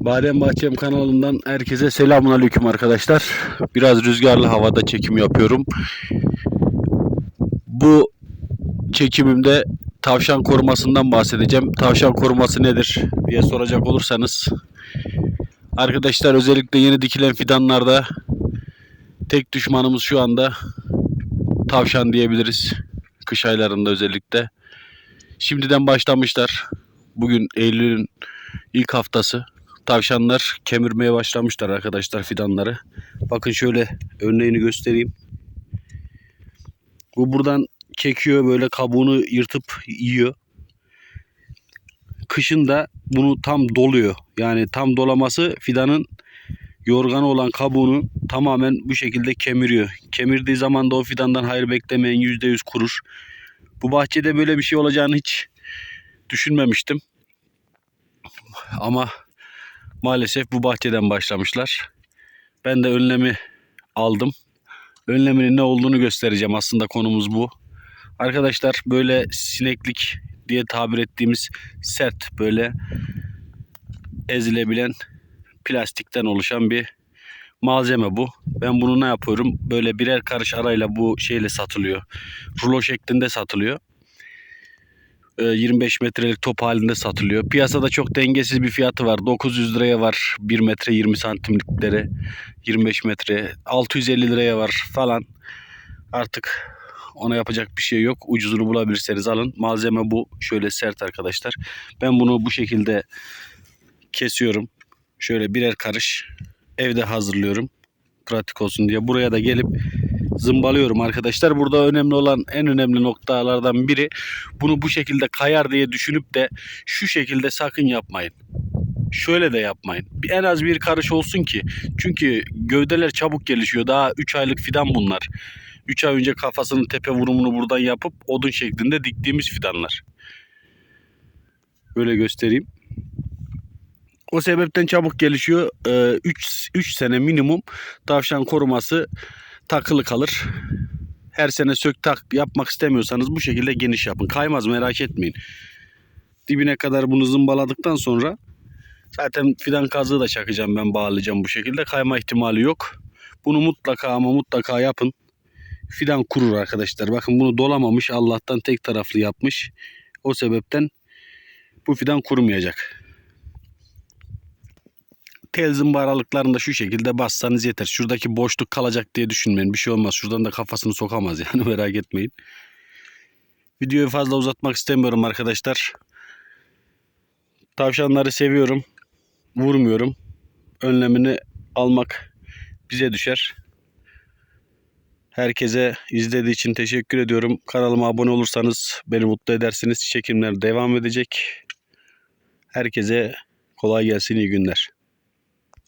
Badem Bahçem kanalından herkese selamun aleyküm arkadaşlar. Biraz rüzgarlı havada çekim yapıyorum. Bu çekimimde tavşan korumasından bahsedeceğim. Tavşan koruması nedir diye soracak olursanız. Arkadaşlar özellikle yeni dikilen fidanlarda tek düşmanımız şu anda tavşan diyebiliriz. Kış aylarında özellikle. Şimdiden başlamışlar. Bugün Eylül'ün ilk haftası. Tavşanlar kemirmeye başlamışlar arkadaşlar fidanları. Bakın şöyle örneğini göstereyim. Bu buradan çekiyor böyle kabuğunu yırtıp yiyor. Kışın da bunu tam doluyor. Yani tam dolaması fidanın yorganı olan kabuğunu tamamen bu şekilde kemiriyor. Kemirdiği zaman da o fidandan hayır beklemeyin %100 kurur. Bu bahçede böyle bir şey olacağını hiç düşünmemiştim. Ama maalesef bu bahçeden başlamışlar. Ben de önlemi aldım. Önleminin ne olduğunu göstereceğim. Aslında konumuz bu. Arkadaşlar böyle sineklik diye tabir ettiğimiz sert böyle ezilebilen plastikten oluşan bir malzeme bu. Ben bunu ne yapıyorum? Böyle birer karış arayla bu şeyle satılıyor. Rulo şeklinde satılıyor. Ee, 25 metrelik top halinde satılıyor. Piyasada çok dengesiz bir fiyatı var. 900 liraya var 1 metre 20 santimlikleri. 25 metre 650 liraya var falan. Artık ona yapacak bir şey yok. Ucuzunu bulabilirseniz alın. Malzeme bu. Şöyle sert arkadaşlar. Ben bunu bu şekilde kesiyorum. Şöyle birer karış evde hazırlıyorum. Pratik olsun diye. Buraya da gelip zımbalıyorum arkadaşlar. Burada önemli olan en önemli noktalardan biri bunu bu şekilde kayar diye düşünüp de şu şekilde sakın yapmayın. Şöyle de yapmayın. En az bir karış olsun ki. Çünkü gövdeler çabuk gelişiyor. Daha 3 aylık fidan bunlar. 3 ay önce kafasının tepe vurumunu buradan yapıp odun şeklinde diktiğimiz fidanlar. Böyle göstereyim. O sebepten çabuk gelişiyor. 3 3 sene minimum tavşan koruması takılı kalır. Her sene sök tak yapmak istemiyorsanız bu şekilde geniş yapın. Kaymaz merak etmeyin. Dibine kadar bunu zımbaladıktan sonra zaten fidan kazığı da çakacağım ben bağlayacağım bu şekilde. Kayma ihtimali yok. Bunu mutlaka ama mutlaka yapın. Fidan kurur arkadaşlar. Bakın bunu dolamamış. Allah'tan tek taraflı yapmış. O sebepten bu fidan kurumayacak tel zımbaralıklarını da şu şekilde bassanız yeter. Şuradaki boşluk kalacak diye düşünmeyin. Bir şey olmaz. Şuradan da kafasını sokamaz yani merak etmeyin. Videoyu fazla uzatmak istemiyorum arkadaşlar. Tavşanları seviyorum. Vurmuyorum. Önlemini almak bize düşer. Herkese izlediği için teşekkür ediyorum. Kanalıma abone olursanız beni mutlu edersiniz. Çekimler devam edecek. Herkese kolay gelsin, iyi günler.